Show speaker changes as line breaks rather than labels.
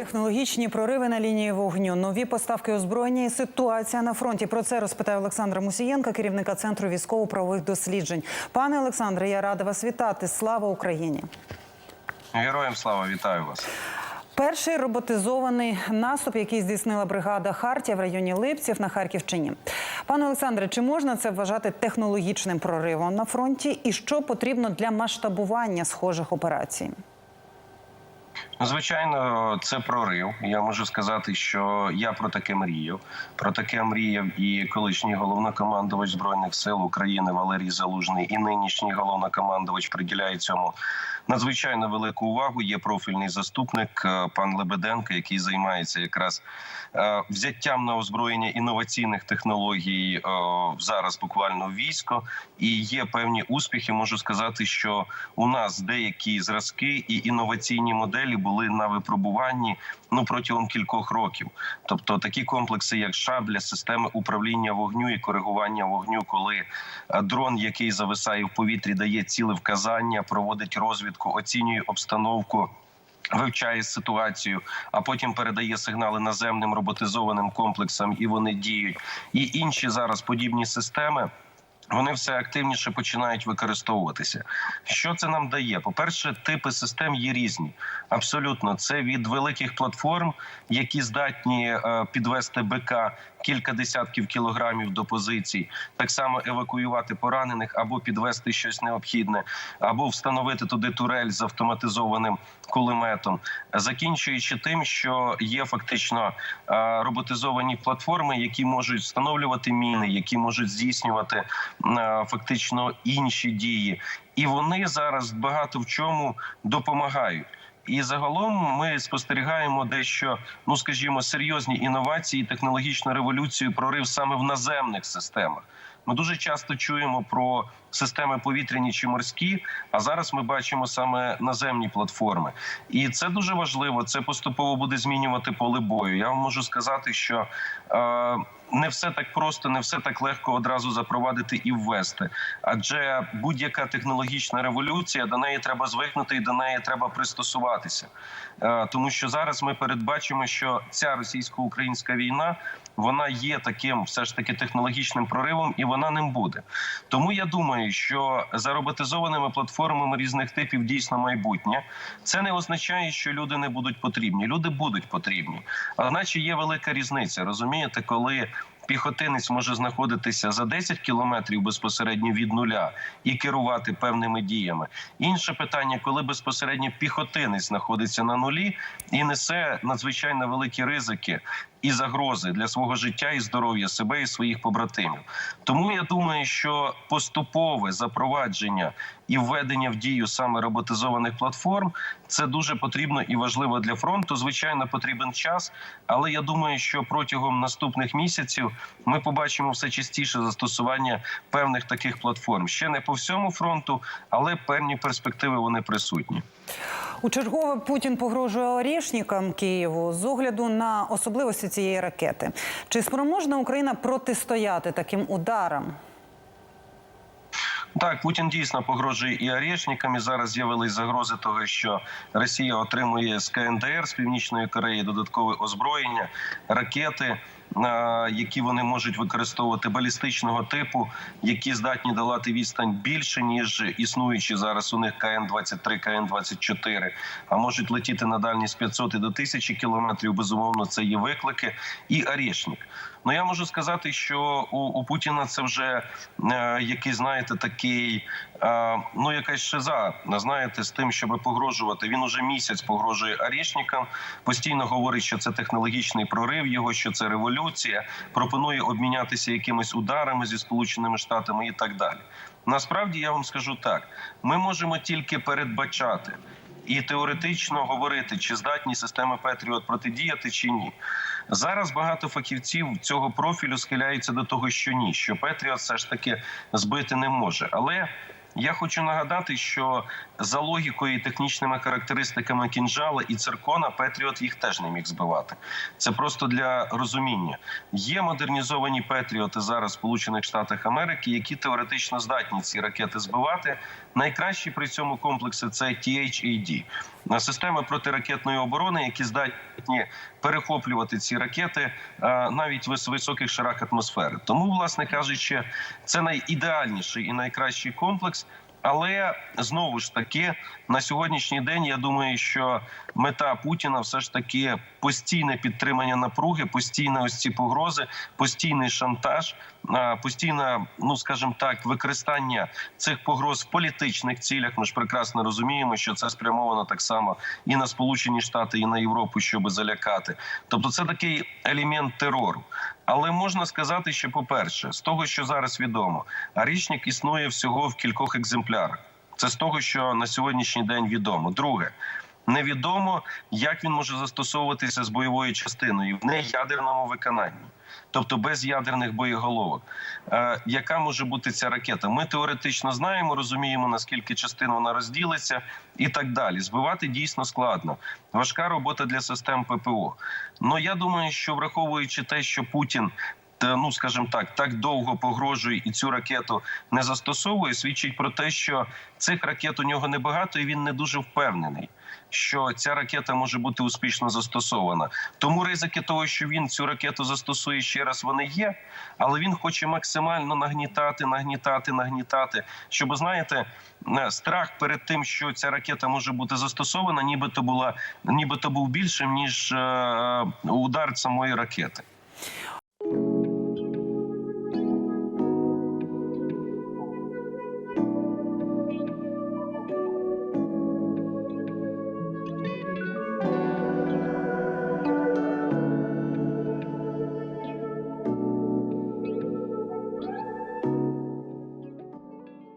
Технологічні прориви на лінії вогню, нові поставки озброєння і ситуація на фронті. Про це розпитає Олександра Мусієнка, керівника центру військово-правових досліджень. Пане Олександре, я рада вас вітати. Слава Україні!
Героям слава, вітаю вас.
Перший роботизований наступ, який здійснила бригада Хартія в районі Липців на Харківщині. Пане Олександре, чи можна це вважати технологічним проривом на фронті? І що потрібно для масштабування схожих операцій?
Звичайно, це прорив. Я можу сказати, що я про таке мріяв. Про таке мріяв і колишній головнокомандувач збройних сил України Валерій Залужний, і нинішній головнокомандувач приділяє цьому надзвичайно велику увагу. Є профільний заступник е, пан Лебеденко, який займається якраз е, взяттям на озброєння інноваційних технологій е, зараз буквально військо. І є певні успіхи. Можу сказати, що у нас деякі зразки і інноваційні моделі були на випробуванні ну протягом кількох років. Тобто такі комплекси, як шабля, системи управління вогню і коригування вогню, коли е, дрон, який зависає в повітрі, дає ціле вказання, проводить розвідку, оцінює обстановку. Вивчає ситуацію, а потім передає сигнали наземним роботизованим комплексам, і вони діють. І інші зараз подібні системи. Вони все активніше починають використовуватися. Що це нам дає? По-перше, типи систем є різні. Абсолютно, це від великих платформ, які здатні е, підвести БК кілька десятків кілограмів до позицій, так само евакуювати поранених або підвести щось необхідне, або встановити туди турель з автоматизованим кулеметом, закінчуючи тим, що є фактично е, роботизовані платформи, які можуть встановлювати міни, які можуть здійснювати фактично інші дії, і вони зараз багато в чому допомагають. І загалом ми спостерігаємо дещо, ну скажімо, серйозні інновації, технологічну революцію, прорив саме в наземних системах. Ми дуже часто чуємо про системи повітряні чи морські, а зараз ми бачимо саме наземні платформи, і це дуже важливо. Це поступово буде змінювати поле бою. Я вам можу сказати, що е, не все так просто, не все так легко одразу запровадити і ввести. Адже будь-яка технологічна революція до неї треба звикнути і до неї треба пристосуватися, Е, тому що зараз ми передбачимо, що ця російсько-українська війна вона є таким, все ж таки, технологічним проривом, і вона ним буде. Тому я думаю, що за роботизованими платформами різних типів дійсно майбутнє. Це не означає, що люди не будуть потрібні. Люди будуть потрібні, одначе є велика різниця. Розумієте, коли піхотинець може знаходитися за 10 кілометрів безпосередньо від нуля і керувати певними діями. Інше питання, коли безпосередньо піхотинець знаходиться на нулі і несе надзвичайно великі ризики. І загрози для свого життя і здоров'я себе і своїх побратимів. Тому я думаю, що поступове запровадження і введення в дію саме роботизованих платформ це дуже потрібно і важливо для фронту. Звичайно, потрібен час, але я думаю, що протягом наступних місяців ми побачимо все частіше застосування певних таких платформ. Ще не по всьому фронту, але певні перспективи вони присутні.
У чергове Путін погрожує орішникам Києву з огляду на особливості цієї ракети. Чи спроможна Україна протистояти таким ударам?
Так, Путін дійсно погрожує і орешникам. І Зараз з'явились загрози того, що Росія отримує з КНДР з північної Кореї додаткове озброєння, ракети, які вони можуть використовувати балістичного типу, які здатні долати відстань більше ніж існуючі зараз. У них КН 23 КН 24 а можуть летіти на дальність 500 і до 1000 кілометрів. Безумовно, це є виклики і орешник. Ну я можу сказати, що у, у Путіна це вже е, який, знаєте, такий е, ну якась шиза. Знаєте, з тим, щоб погрожувати. Він уже місяць погрожує арішникам. Постійно говорить, що це технологічний прорив його, що це революція. Пропонує обмінятися якимись ударами зі сполученими штатами і так далі. Насправді я вам скажу так: ми можемо тільки передбачати. І теоретично говорити, чи здатні системи Петріот протидіяти чи ні. Зараз багато фахівців цього профілю схиляються до того, що ні, що Петріот все ж таки збити не може. Але я хочу нагадати, що за логікою і технічними характеристиками кінжала і циркона Петріот їх теж не міг збивати. Це просто для розуміння. Є модернізовані Петріоти зараз в Сполучених Штатах Америки, які теоретично здатні ці ракети збивати. Найкращі при цьому комплекси це THAD – системи протиракетної оборони, які здатні перехоплювати ці ракети е, навіть в високих шарах атмосфери. Тому, власне кажучи, це найідеальніший і найкращий комплекс. Але знову ж таки на сьогоднішній день я думаю, що мета Путіна все ж таки постійне підтримання напруги, постійне ось ці погрози, постійний шантаж, постійне, ну скажімо так, використання цих погроз в політичних цілях. Ми ж прекрасно розуміємо, що це спрямовано так само і на Сполучені Штати, і на Європу, щоб залякати. Тобто, це такий елемент терору. Але можна сказати, що, по-перше, з того, що зараз відомо, річник існує всього в кількох екземплярах. Це з того, що на сьогоднішній день відомо. Друге, невідомо, як він може застосовуватися з бойовою частиною в неядерному виконанні. Тобто без ядерних боєголовок, е, яка може бути ця ракета? Ми теоретично знаємо, розуміємо наскільки частин вона розділиться, і так далі. Збивати дійсно складно. Важка робота для систем ППО. Ну я думаю, що враховуючи те, що Путін. Та, Ну, скажімо так, так довго погрожує і цю ракету не застосовує, свідчить про те, що цих ракет у нього небагато, і він не дуже впевнений, що ця ракета може бути успішно застосована. Тому ризики того, що він цю ракету застосує ще раз, вони є, але він хоче максимально нагнітати, нагнітати, нагнітати. Щоб знаєте, е, страх перед тим, що ця ракета може бути застосована, нібито була, нібито був більшим ніж е, удар самої ракети.